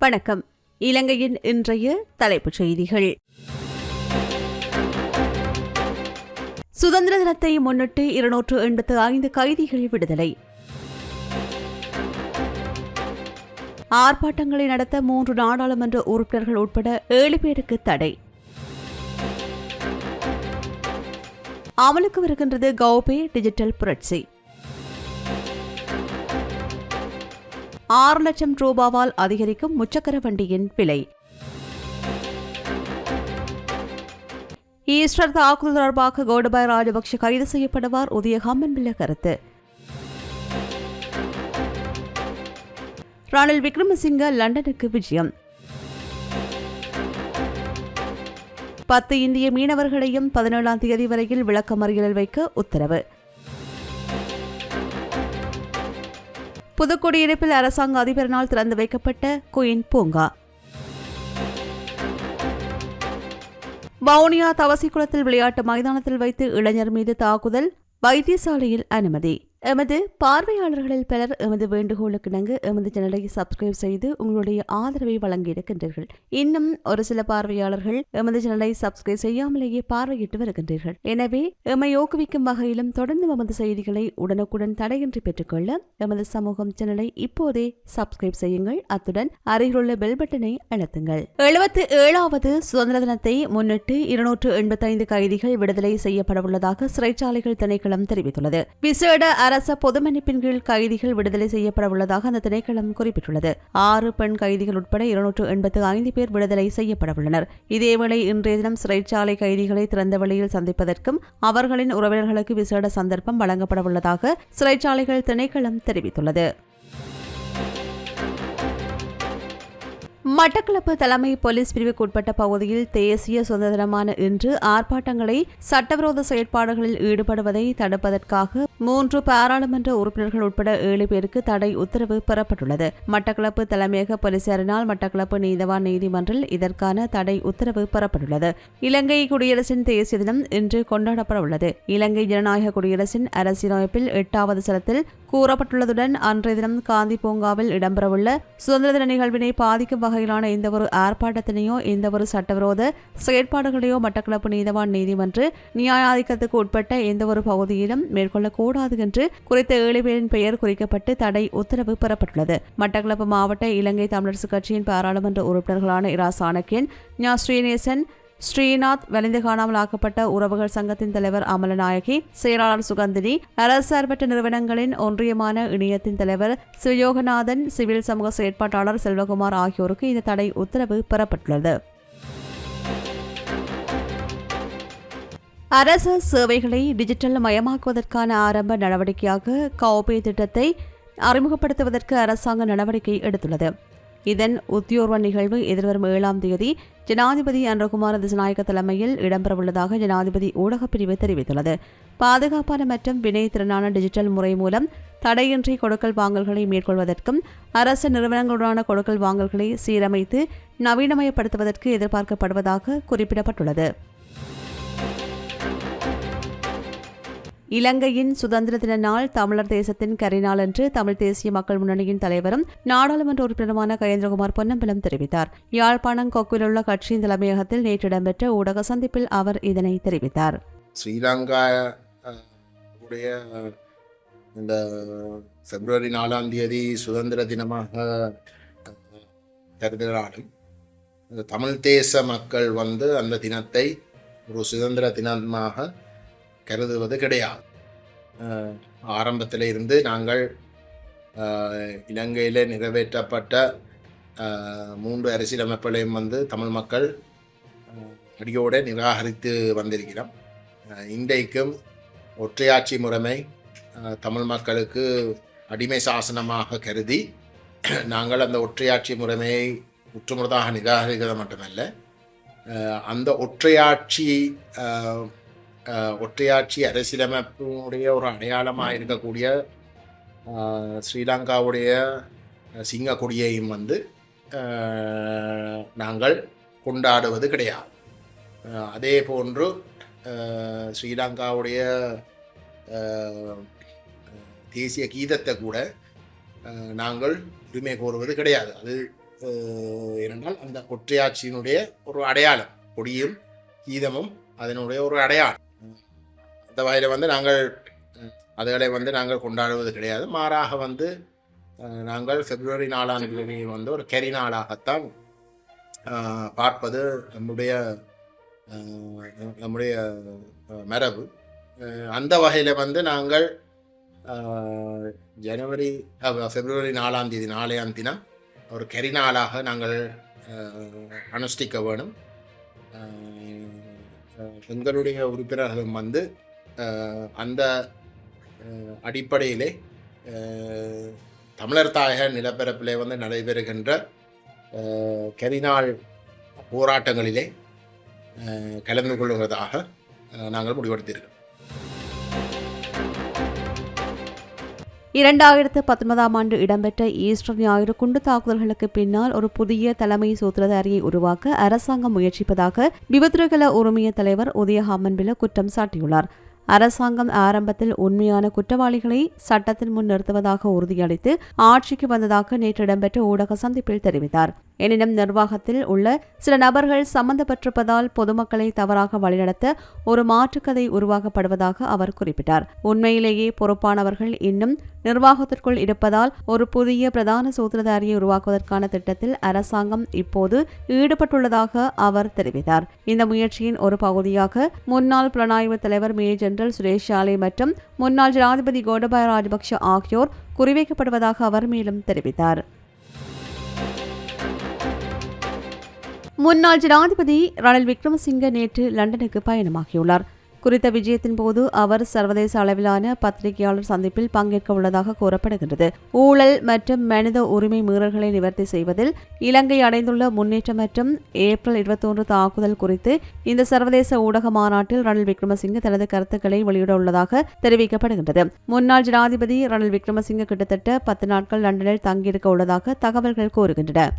வணக்கம். இலங்கையின் இன்றைய தலைப்புச் செய்திகள். சுதந்திர தினத்தை முன்னிட்டு இருநூற்று எண்பத்து ஐந்து கைதிகள் விடுதலை. ஆர்ப்பாட்டங்களை நடத்த மூன்று நாடாளுமன்ற உறுப்பினர்கள் உட்பட ஏழு பேருக்கு தடை. அமலுக்கு வருகின்றது கௌபே டிஜிட்டல் புரட்சி. ஆறு லட்சம் ரூபாவால் அதிகரிக்கும் முச்சக்கர வண்டியின் விலை. ஈஸ்டர் தாக்குதல் தொடர்பாக கோடபாய் ராஜபக்ஷ கைது செய்யப்படுவார். உதயகாமன் ஹம்மன்பிள்ள கருத்து. ரணில் விக்ரமசிங்க லண்டனுக்கு விஜயம். பத்து இந்திய மீனவர்களையும் பதினேழாம் தேதி வரையில் விளக்கமறியலில் வைக்க உத்தரவு. புதுக்குடியிருப்பில் அரசாங்க அதிபரினால் திறந்து வைக்கப்பட்ட குயின் பூங்கா. வவுனியா தவசிக்குளத்தில் விளையாட்டு மைதானத்தில் வைத்து இளைஞர் மீது தாக்குதல் வைத்தியசாலையில் அனுமதி. எமது பார்வையாளர்களில் பலர் எமது வேண்டுகோளுக்கு இணங்க எமது சேனலை சப்ஸ்கிரைப் செய்து உங்களுடைய ஆதரவை வழங்கியிருக்கின்றீர்கள் இன்னும் ஒரு சில பார்வையாளர்கள் எமது சேனலை சப்ஸ்கிரைப் செய்யாமலேயே பார்வையிட்டு வருகின்றீர்கள். எனவே எம்மை ஊக்குவிக்கும் வகையிலும் தொடர்ந்து எமது செய்திகளை உடனுக்குடன் தடையின்றி பெற்றுக்கொள்ள எமது சமூகம் சேனலை இப்போதே சப்ஸ்கிரைப் செய்யுங்கள். அத்துடன் அருகிலுள்ள பெல் பட்டனை அழுத்துங்கள். எழுபத்தி ஏழாவது சுதந்திர தினத்தை முன்னிட்டு இருநூற்று எண்பத்தைந்து கைதிகள் விடுதலை செய்யப்படவுள்ளதாக சிறைச்சாலைகள் திணைக்களம் தெரிவித்துள்ளது. விசேட அரச பொதுமன்னிப்பின் கீழ் கைதிகள் விடுதலை செய்யப்பட உள்ளதாக அந்த திணைக்களம் குறிப்பிட்டுள்ளது. ஆறு பெண் கைதிகள் உட்பட இருநூற்று எண்பத்து ஐந்து பேர் விடுதலை செய்யப்பட உள்ளனர் இதேவேளை இன்றைய தினம் சிறைச்சாலை கைதிகளை திறந்த வழியில் சந்திப்பதற்கும் அவர்களின் உறவினர்களுக்கு விசேட சந்தர்ப்பம் வழங்கப்பட உள்ளதாக சிறைச்சாலைகள் திணைக்களம் தெரிவித்துள்ளது. மட்டக்களப்பு தலைமை போலீஸ் பிரிவுக்கு உட்பட்ட பகுதியில் தேசிய சுதந்திர தினமான இன்று ஆர்ப்பாட்டங்களை சட்டவிரோத செயற்பாடுகளில் ஈடுபடுவதை தடுப்பதற்காக மூன்று பாராளுமன்ற உறுப்பினர்கள் உட்பட ஏழு பேருக்கு தடை உத்தரவு பெறப்பட்டுள்ளது. மட்டக்களப்பு தலைமையக போலீசாரினால் மட்டக்களப்பு நீதவான் நீதிமன்றில் இதற்கான தடை உத்தரவு பெறப்பட்டுள்ளது. இலங்கை குடியரசின் தேசிய தினம் இன்று கொண்டாடப்பட உள்ளது இலங்கை ஜனநாயக குடியரசின் அரசியலமைப்பில் எட்டாவது சலத்தில் கூறப்பட்டுள்ளதுடன் அன்றைய தினம் காந்தி பூங்காவில் இடம்பெறவுள்ள சுதந்திர தின நிகழ்வினை பாதிக்கும் வகை வகையிலான எந்தவொரு ஆர்ப்பாட்டத்தினையோ எந்தவொரு சட்டவிரோத செயற்பாடுகளையோ மட்டக்களப்பு நீதவான் நீதிமன்று நியாயாதிக்கத்துக்கு உட்பட்ட எந்தவொரு பகுதியிலும் மேற்கொள்ளக்கூடாது என்று குறித்த ஏழு பேரின் பெயர் குறிக்கப்பட்டு தடை உத்தரவு பெறப்பட்டுள்ளது. மட்டக்களப்பு மாவட்ட இலங்கை தமிழரசுக் கட்சியின் பாராளுமன்ற உறுப்பினர்களான இரா சாணக்கியன் ஞா ஸ்ரீநேசன் ஸ்ரீநாத் வலிந்து காணாமல் ஆக்கப்பட்ட உறவுகள் சங்கத்தின் தலைவர் அமலநாயகி செயலாளர் சுகந்தினி அரசார்பற்ற நிறுவனங்களின் ஒன்றியமான இணையத்தின் தலைவர் சிவயோகநாதன் சிவில் சமூக செயற்பாட்டாளர் செல்வகுமார் ஆகியோருக்கு இந்த தடை உத்தரவு பெறப்பட்டுள்ளது. அரச சேவைகளை டிஜிட்டல் மயமாக்குவதற்கான ஆரம்ப நடவடிக்கையாக கௌபே திட்டத்தை அறிமுகப்படுத்துவதற்கு அரசாங்க நடவடிக்கை எடுத்துள்ளது. இதன் உத்தியோர்வ நிகழ்வு எதிர்வரும் ஏழாம் தேதி ஜனாதிபதி அன்றகுமார திசநாயக்க தலைமையில் இடம்பெறவுள்ளதாக ஜனாதிபதி ஊடகப் பிரிவு தெரிவித்துள்ளது. பாதுகாப்பான மற்றும் வினைத்திறனான டிஜிட்டல் முறை மூலம் தடையின்றி கொடுக்கல் வாங்கல்களை மேற்கொள்வதற்கும் அரசு நிறுவனங்களுடனான கொடுக்கல் வாங்கல்களை சீரமைத்து நவீனமயப்படுத்துவதற்கு எதிர்பார்க்கப்படுவதாக குறிப்பிடப்பட்டுள்ளது. இலங்கையின் சுதந்திர தின நாள் தமிழர் தேசத்தின் கரிநாள் என்று தமிழ் தேசிய மக்கள் முன்னணியின் தலைவரும் நாடாளுமன்ற உறுப்பினருமான கயேந்திரகுமார் பொன்னம்பலம் தெரிவித்தார். யாழ்ப்பாணம் கொக்கிலுள்ள கட்சியின் தலைமையகத்தில் நேற்று இடம்பெற்ற ஊடக சந்திப்பில் அவர் இதனை தெரிவித்தார். ஸ்ரீலங்கா இந்த பிப்ரவரி நாலாம் தேதி சுதந்திர தினமாக கருதினாலும் தமிழ் தேச மக்கள் வந்து அந்த தினத்தை ஒரு சுதந்திர தினமாக கருதுவது கிடையாது. ஆரம்பத்தில் இருந்து நாங்கள் இலங்கையில் நிறைவேற்றப்பட்ட மூன்று அரசியலமைப்புகளையும் வந்து தமிழ் மக்கள் அடியோடு நிராகரித்து வந்திருக்கிறோம். இன்றைக்கும் ஒற்றையாட்சி முறைமை தமிழ் மக்களுக்கு அடிமை சாசனமாக கருதி நாங்கள் அந்த ஒற்றையாட்சி முறைமையை முற்றுமுழுதாக நிராகரிக்கிறது மட்டுமல்ல அந்த ஒற்றையாட்சி ஒற்றையாட்சி அரசியலமைப்பினுடைய ஒரு அடையாளமாக இருக்கக்கூடிய ஸ்ரீலங்காவுடைய சிங்க கொடியையும் வந்து நாங்கள் கொண்டாடுவது கிடையாது அதே போன்று ஸ்ரீலங்காவுடைய தேசிய கீதத்தை கூட நாங்கள் உரிமை கோருவது கிடையாது அது அஹ், ஏனென்றால் அந்த ஒற்றையாட்சியினுடைய ஒரு அடையாளம் கொடியும் கீதமும் அதனுடைய ஒரு அடையாளம் அந்த வகையில் வந்து நாங்கள் அதுகளை வந்து நாங்கள் கொண்டாடுவது கிடையாது. மாறாக வந்து நாங்கள் பிப்ரவரி நாலாம் தேதி வந்து ஒரு கெரி நாளாகத்தான் பார்ப்பது நம்முடைய நம்முடைய மரபு. அந்த வகையில் வந்து நாங்கள் ஜனவரி பிப்ரவரி நாலாம் தேதி நாளையாம் தினம் ஒரு கெரி நாளாக நாங்கள் அனுஷ்டிக்க வேணும். எங்களுடைய உறுப்பினர்களும் வந்து அந்த அடிப்படையிலே தமிழர் தாயக நிலப்பரப்பிலே வந்து நடைபெறுகின்ற கரிநாள் போராட்டங்களிலே கலந்து கொள்வதாக நாங்கள் முடிவெடுத்திருக்கிறோம். இரண்டாயிரத்து பத்தொன்பதாம் ஆண்டு இடம்பெற்ற ஈஸ்டர் ஞாயிறு குண்டு தாக்குதல்களுக்கு பின்னால் ஒரு புதிய தலைமை சூத்திரதாரியை உருவாக்க அரசாங்கம் முயற்சிப்பதாக விபத்துரகல உரிமைய தலைவர் உதய ஹாமன்பில குற்றம் சாட்டியுள்ளார். அரசாங்கம் ஆரம்பத்தில் உண்மையான குற்றவாளிகளை சட்டத்தின் முன் நிறுத்துவதாக உறுதியளித்து ஆட்சிக்கு வந்ததாக நேற்று இடம்பெற்ற ஊடக சந்திப்பில் தெரிவித்தார். எனினும் நிர்வாகத்தில் உள்ள சில நபர்கள் சம்பந்தப்பட்டிருப்பதால் பொதுமக்களை தவறாக வழிநடத்த ஒரு மாற்றுக்கதை உருவாக்கப்படுவதாக அவர் குறிப்பிட்டார். உண்மையிலேயே பொறுப்பானவர்கள் இன்னும் நிர்வாகத்திற்குள் இருப்பதால் ஒரு புதிய பிரதான சூத்திரதாரியை உருவாக்குவதற்கான திட்டத்தில் அரசாங்கம் இப்போது ஈடுபட்டுள்ளதாக அவர் தெரிவித்தார். இந்த முயற்சியின் ஒரு பகுதியாக முன்னாள் புலனாய்வு தலைவர் மேஜர் ஜெனரல் சுரேஷ் சாலை மற்றும் முன்னாள் ஜனாதிபதி கோடபாய ராஜபக்ஷ ஆகியோர் குறிவைக்கப்படுவதாக அவர் மேலும் தெரிவித்தார். முன்னாள் ஜனாதிபதி ரணில் விக்ரமசிங்க நேற்று லண்டனுக்கு பயணமாகியுள்ளார். குறித்த விஜயத்தின் போது அவர் சர்வதேச அளவிலான பத்திரிகையாளர் சந்திப்பில் பங்கேற்க உள்ளதாக கூறப்படுகின்றது. ஊழல் மற்றும் மனித உரிமை மீறல்களை நிவர்த்தி செய்வதில் இலங்கை அடைந்துள்ள முன்னேற்றம் மற்றும் ஏப்ரல் இருபத்தொன்று தாக்குதல் குறித்து இந்த சர்வதேச ஊடக மாநாட்டில் ரணில் விக்ரமசிங்க தனது கருத்துக்களை வெளியிட உள்ளதாக தெரிவிக்கப்படுகின்றது. முன்னாள் ஜனாதிபதி ரணில் விக்ரமசிங்க கிட்டத்தட்ட பத்து நாட்கள் லண்டனில் தங்கியிருக்க உள்ளதாக தகவல்கள் கூறுகின்றன.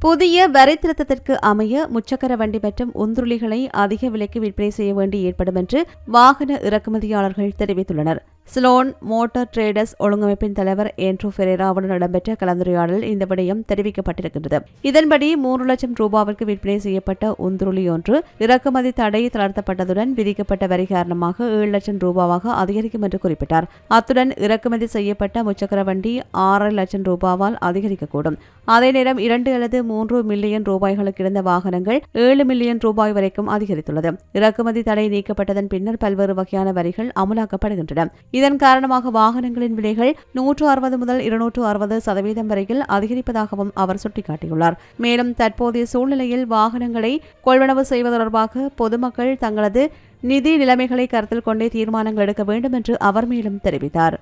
புதிய வரி திருத்தத்திற்கு அமைய முச்சக்கர வண்டி மற்றும் உந்துருளிகளை அதிக விலைக்கு விற்பனை செய்ய வேண்டி ஏற்படும் என்று வாகன இறக்குமதியாளர்கள் தெரிவித்துள்ளனர். ஸ்லோன் மோட்டார் ட்ரேடர்ஸ் ஒழுங்கமைப்பின் தலைவர் ஏன்ட்ரூ ஃபெரேராவுடன் இடம்பெற்ற கலந்துரையாடலில் இந்த விடயம் தெரிவிக்கப்பட்டிருக்கின்றது. இதன்படி மூன்று லட்சம் ரூபாவிற்கு விற்பனை செய்யப்பட்ட உந்துருளி ஒன்று இறக்குமதி தடை தளர்த்தப்பட்டதுடன் விதிக்கப்பட்ட வரி காரணமாக ஏழு லட்சம் ரூபாவாக அதிகரிக்கும் என்று குறிப்பிட்டார். அத்துடன் இறக்குமதி செய்யப்பட்ட முச்சக்கர வண்டி ஆறரை லட்சம் ரூபாவால் அதிகரிக்கக்கூடும். அதே நேரம் இரண்டு அல்லது மூன்று மில்லியன் ரூபாய்களுக்கு இருந்த வாகனங்கள் ஏழு மில்லியன் ரூபாய் வரைக்கும் அதிகரித்துள்ளது. இறக்குமதி தடை நீக்கப்பட்டதன் பின்னர் பல்வேறு வகையான வரிகள் அமுலாக்கப்படுகின்றன. இதன் காரணமாக வாகனங்களின் விலைகள் நூற்று அறுபது முதல் இருநூற்று அறுபது சதவீதம் வரையில் அதிகரிப்பதாகவும் அவர் சுட்டிக்காட்டியுள்ளார். மேலும் தற்போதைய சூழ்நிலையில் வாகனங்களை கொள்வனவு செய்வது தொடர்பாக பொதுமக்கள் தங்களது நிதி நிலைமைகளை கருத்தில் கொண்டே தீர்மானங்கள் எடுக்க வேண்டும் என்று அவர் மேலும் தெரிவித்தார்.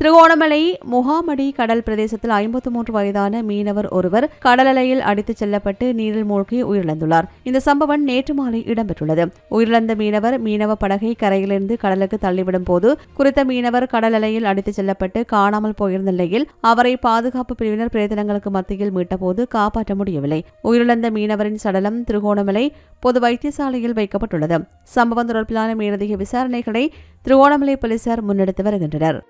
திருகோணமலை முகாமடி கடல் பிரதேசத்தில் ஐம்பத்து மூன்று வயதான மீனவர் ஒருவர் கடல் அலையில் அடித்துச் செல்லப்பட்டு நீரில் மூழ்கி உயிரிழந்துள்ளார். இந்த சம்பவம் நேற்று மாலை இடம்பெற்றுள்ளது. உயிரிழந்த மீனவர் மீனவ படகை கரையிலிருந்து கடலுக்கு தள்ளிவிடும் போது குறித்த மீனவர் கடல் அலையில் அடித்துச் செல்லப்பட்டு காணாமல் போயிருந்த நிலையில் அவரை பாதுகாப்பு பிரிவினர் பிரேதனங்களுக்கு மத்தியில் மீட்டபோது காப்பாற்ற முடியவில்லை. உயிரிழந்த மீனவரின் சடலம் திருகோணமலை பொது வைத்தியசாலையில் வைக்கப்பட்டுள்ளது. சம்பவம் தொடர்பிலான மேலதிக விசாரணைகளை திருகோணமலை போலீசார் முன்னெடுத்து வருகின்றனர்.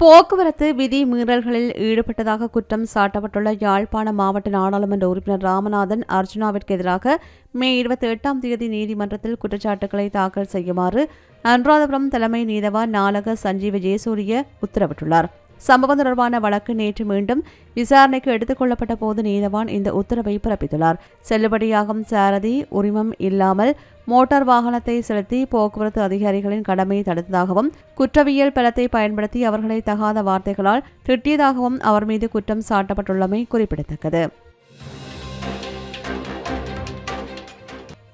போக்குவரத்து விதி மீறல்களில் ஈடுபட்டதாக குற்றம் சாட்டப்பட்டுள்ள யாழ்ப்பாண மாவட்ட நாடாளுமன்ற உறுப்பினர் ராமநாதன் அர்ஜுனாவிற்கு எதிராக மே இருபத்தி எட்டாம் தேதி நீதிமன்றத்தில் குற்றச்சாட்டுகளை தாக்கல் செய்யுமாறு அனுராதபுரம் தலைமை நீதவான் நாலக சஞ்சீவ ஜெயசூரிய உத்தரவிட்டுள்ளார். சம்பவம் தொடர்பான வழக்கு நேற்று மீண்டும் விசாரணைக்கு எடுத்துக் கொள்ளப்பட்ட போது நீதவான் இந்த உத்தரவை பிறப்பித்துள்ளார். செல்லுபடியாகும் சாரதி உரிமம் இல்லாமல் மோட்டார் வாகனத்தை செலுத்தி போக்குவரத்து அதிகாரிகளின் கடமையை தடுத்ததாகவும் குற்றவியல் பலத்தை பயன்படுத்தி அவர்களை தகாத வார்த்தைகளால் திட்டியதாகவும் அவர் மீது குற்றம் சாட்டப்பட்டுள்ளமை குறிப்பிடத்தக்கது.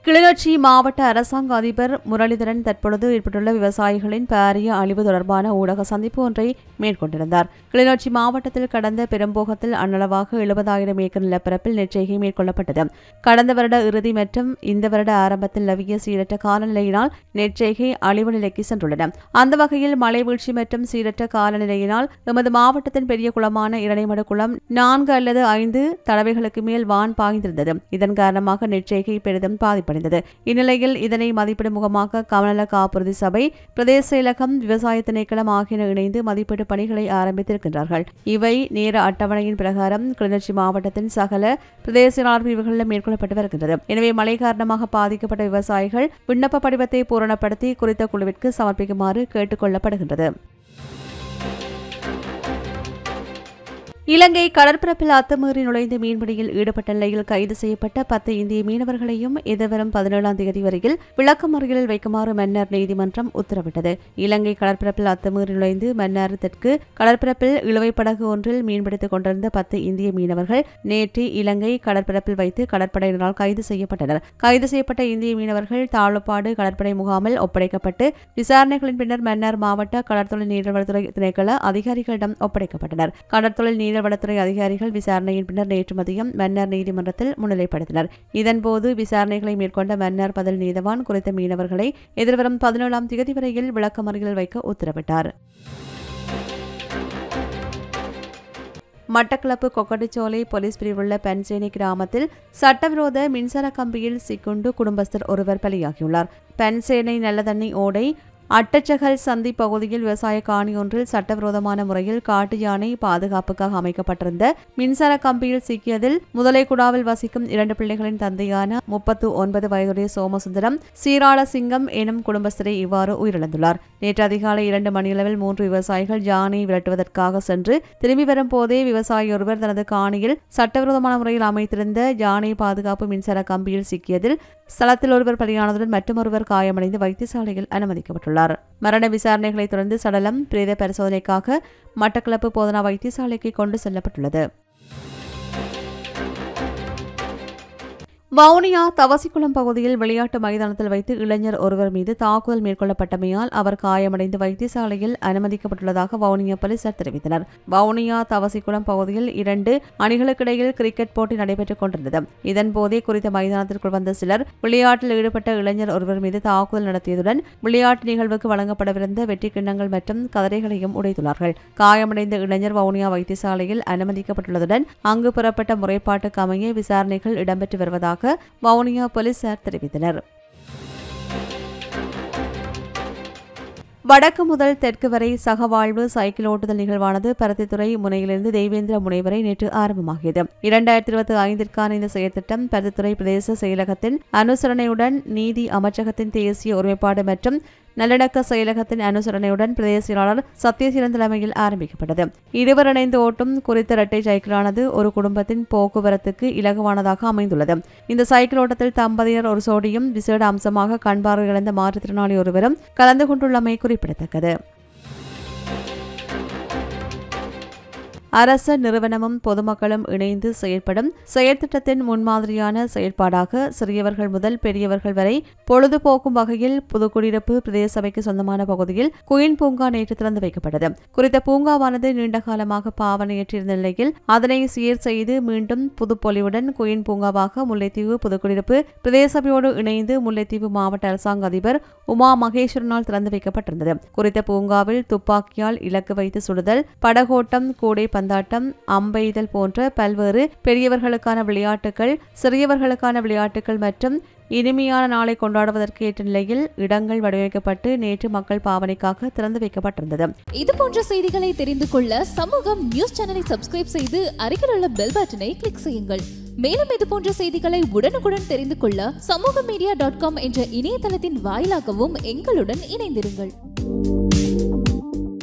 கிளிநொச்சி மாவட்ட அரசாங்க அதிபர் முரளிதரன் தற்பொழுது ஏற்பட்டுள்ள விவசாயிகளின் பாரிய அழிவு தொடர்பான ஊடக சந்திப்பு ஒன்றை மேற்கொண்டிருந்தார். கிளிநொச்சி மாவட்டத்தில் கடந்த பெரும்போகத்தில் அன்னளவாக எழுபதாயிரம் ஏக்கர் நிலப்பரப்பில் நெற்செய்கை மேற்கொள்ளப்பட்டது. கடந்த வருட இறுதி மற்றும் இந்த வருட ஆரம்பத்தில் நிலவிய சீரற்ற காலநிலையினால் நெற்செய்கை அழிவு நிலைக்கு சென்றுள்ளன. அந்த வகையில் மழை வீழ்ச்சி மற்றும் சீரற்ற காலநிலையினால் எமது மாவட்டத்தின் பெரிய குளமான இரணைமடு குளம் நான்கு அல்லது ஐந்து தடவைகளுக்கு மேல் வான் பாய்ந்திருந்தது. இதன் காரணமாக நெற்செய்கை பெரிதும் பாதிப்பு சிறப்படைந்தது இந்நிலையில் இதனை மதிப்பிடும் முகமாக கமநல காப்புறுதி சபை பிரதேச செயலகம் விவசாய திணைக்களம் ஆகியன இணைந்து மதிப்பீட்டு பணிகளை ஆரம்பித்திருக்கின்றார்கள். இவை நேர அட்டவணையின் பிரகாரம் கிளிநொச்சி மாவட்டத்தின் சகல பிரதேச செயலாளர் மேற்கொள்ளப்பட்டு வருகின்றது. எனவே மழை காரணமாக பாதிக்கப்பட்ட விவசாயிகள் விண்ணப்ப படிவத்தை பூரணப்படுத்தி குறித்த குழுவிற்கு சமர்ப்பிக்குமாறு கேட்டுக் இலங்கை கடற்பரப்பில் அத்துமீறி நுழைந்து மீன்பிடியில் ஈடுபட்ட நிலையில் கைது செய்யப்பட்ட பத்து இந்திய மீனவர்களையும் எதிர்வரும் பதினேழாம் தேதி வரையில் விளக்கமறியலில் வைக்குமாறு மன்னர் நீதிமன்றம் உத்தரவிட்டது. இலங்கை கடற்பரப்பில் அத்துமீறி நுழைந்து மன்னார் தெற்கு கடற்பரப்பில் இழுவை படகு ஒன்றில் மீன்பிடித்துக் கொண்டிருந்த பத்து இந்திய மீனவர்கள் நேற்று இலங்கை கடற்பரப்பில் வைத்து கடற்படையினரால் கைது செய்யப்பட்டனர். கைது செய்யப்பட்ட இந்திய மீனவர்கள் தாழ்ப்பாடு கடற்படை முகாமில் ஒப்படைக்கப்பட்டு விசாரணைகளின் பின்னர் மன்னார் மாவட்ட கடற்தொழில் நீர்வளத்துறை திணைக்கள அதிகாரிகளிடம் ஒப்படைக்கப்பட்டனர். கடற்தொழில் நீர் நீர்வளத்துறை அதிகாரிகள் விசாரணையின் பின்னர் நேற்று மதியம் மன்னர் நீதிமன்றத்தில் முன்னிலைப்படுத்தினர். இதன்போது விசாரணைகளை மேற்கொண்ட மன்னர் பதில் நீதவான் குறித்த மீனவர்களை எதிர்வரும் பதினேழாம் தேதி வரையில் விளக்கமறியலில் வைக்க உத்தரவிட்டார். மட்டக்களப்பு கொக்கட்டிச்சோலை போலீஸ் பிரிவுள்ள பென்சேனி கிராமத்தில் சட்டவிரோத மின்சார கம்பியில் சிக்குண்டு குடும்பஸ்தர் ஒருவர் பலியாகியுள்ளார். பென்சேனை நல்லதண்ணி ஓடை அட்டச்சகல் சந்தி பகுதியில் விவசாய காணி ஒன்றில் சட்டவிரோதமான முறையில் காட்டு யானை பாதுகாப்புக்காக அமைக்கப்பட்டிருந்த மின்சார கம்பியில் சிக்கியதில் முதலைக்குடாவில் வசிக்கும் இரண்டு பிள்ளைகளின் தந்தையான முப்பத்து ஒன்பது வயதுடைய சோமசுந்தரம் சீராள சிங்கம் எனும் குடும்பஸ்தரை இவ்வாறு உயிரிழந்துள்ளார். நேற்று அதிகாலை இரண்டு மணியளவில் மூன்று விவசாயிகள் யானை விரட்டுவதற்காக சென்று திரும்பி வரும் போதே விவசாயி ஒருவர் தனது காணியில் சட்டவிரோதமான முறையில் அமைத்திருந்த யானை பாதுகாப்பு மின்சார கம்பியில் சிக்கியதில் ஸ்தலத்தில் ஒருவர் பலியானதுடன் மற்றொருவர் காயமடைந்து வைத்தியசாலையில் அனுமதிக்கப்பட்டுள்ளார். மரண விசாரணைகளை தொடர்ந்து சடலம் பிரேத பரிசோதனைக்காக மட்டக்களப்பு போதனா வைத்தியசாலைக்கு கொண்டு செல்லப்பட்டுள்ளது. வவுனியா தவசிக்குளம் பகுதியில் விளையாட்டு மைதானத்தில் வைத்து இளைஞர் ஒருவர் மீது தாக்குதல் மேற்கொள்ளப்பட்டமையால் அவர் காயமடைந்து வைத்தியசாலையில் அனுமதிக்கப்பட்டுள்ளதாக வவுனியா போலீசார் தெரிவித்தனர். வவுனியா தவசிக்குளம் பகுதியில் இரண்டு அணிகளுக்கிடையில் கிரிக்கெட் போட்டி நடைபெற்றுக் கொண்டிருந்தது. இதன்போதே குறித்த மைதானத்திற்குள் வந்த சிலர் விளையாட்டில் ஈடுபட்ட இளைஞர் ஒருவர் மீது தாக்குதல் நடத்தியதுடன் விளையாட்டு நிகழ்வுக்கு வழங்கப்படவிருந்த வெற்றி கிண்ணங்கள் மற்றும் கதரைகளையும் உடைத்துள்ளார்கள். காயமடைந்த இளைஞர் வவுனியா வைத்தியசாலையில் அனுமதிக்கப்பட்டுள்ளதுடன் அங்கு புறப்பட்ட முறைப்பாட்டுக்கு அமைய விசாரணைகள் இடம்பெற்று வருவதாக வவுனியா போலீசார் தெரிவித்தனர். வடக்கு முதல் தெற்கு வரை சகவாழ்வு சைக்கிள் ஓட்டுதல் நிகழ்வானது பருத்தித்துறை முனையிலிருந்து தேவேந்திர முனை வரை நேற்று ஆரம்பமாகியது. இரண்டாயிரத்தி இருபத்தி ஐந்திற்கான இந்த செயற்திட்டம் பருத்தித்துறை பிரதேச செயலகத்தின் அனுசரணையுடன் நீதி அமைச்சகத்தின் தேசிய ஒருமைப்பாடு மற்றும் நல்லிணக்க செயலகத்தின் அனுசரணையுடன் பிரதேச செயலாளர் சத்யசீலன் தலைமையில் ஆரம்பிக்கப்பட்டது. இருவர் இணைந்து ஓட்டும் குறித்த இரட்டை சைக்கிளானது ஒரு குடும்பத்தின் போக்குவரத்துக்கு இலகுவானதாக அமைந்துள்ளது. இந்த சைக்கிள் ஓட்டத்தில் தம்பதியர் ஒரு சோடியும் விசேட அம்சமாக கண்பார்வை இழந்த மாற்றுத்திறனாளி ஒருவரும் கலந்து கொண்டுள்ளமை குறிப்பிடத்தக்கது. அரச நிறுவனமும் பொதுமக்களும் இணைந்து செயற்படும் செயற்திட்டத்தின் முன்மாதிரியான செயற்பாடாக சிறியவர்கள் முதல் பெரியவர்கள் வரை பொழுதுபோக்கும் வகையில் புதுக்குடியிருப்பு பிரதேச சபைக்கு சொந்தமான பகுதியில் குயின் பூங்கா நேற்று திறந்து வைக்கப்பட்டது. குறித்த பூங்காவானது நீண்ட காலமாக பாவனையற்றிருந்த நிலையில் அதனை சீர் செய்து மீண்டும் புதுப்பொலிவுடன் குயின் பூங்காவாக முல்லைத்தீவு புதுக்குடியிருப்பு பிரதேச சபையோடு இணைந்து முல்லைத்தீவு மாவட்ட அரசாங்க அதிபர் உமா மகேஸ்வரனால் திறந்து வைக்கப்பட்டிருந்தது. குறித்த பூங்காவில் துப்பாக்கியால் இலக்கு வைத்து சுடுதல் படகோட்டம் கூடை பந்தாட்டம் அம்பெய்தல் போன்ற பல்வேறு பெரியவர்களுக்கான விளையாட்டுகள் சிறியவர்களுக்கான விளையாட்டுகள் மற்றும் இனிமையான நாளை கொண்டாடுவதற்கு ஏற்ற நிலையில் இடங்கள் வடிவமைக்கப்பட்டு நேற்று மக்கள் பாவனைக்காக திறந்து வைக்கப்பட்டிருந்தது. இது போன்ற செய்திகளை தெரிந்து கொள்ள சமூகம் நியூஸ் சேனலை சப்ஸ்கிரைப் செய்து அருகில் உள்ள பெல் பட்டனை கிளிக் செய்யுங்கள். மேலும் இது போன்ற செய்திகளை உடனுக்குடன் தெரிந்து கொள்ள சமூக மீடியா டாட் காம் என்ற இணையதளத்தின் வாயிலாகவும் எங்களுடன் இணைந்திருங்கள்.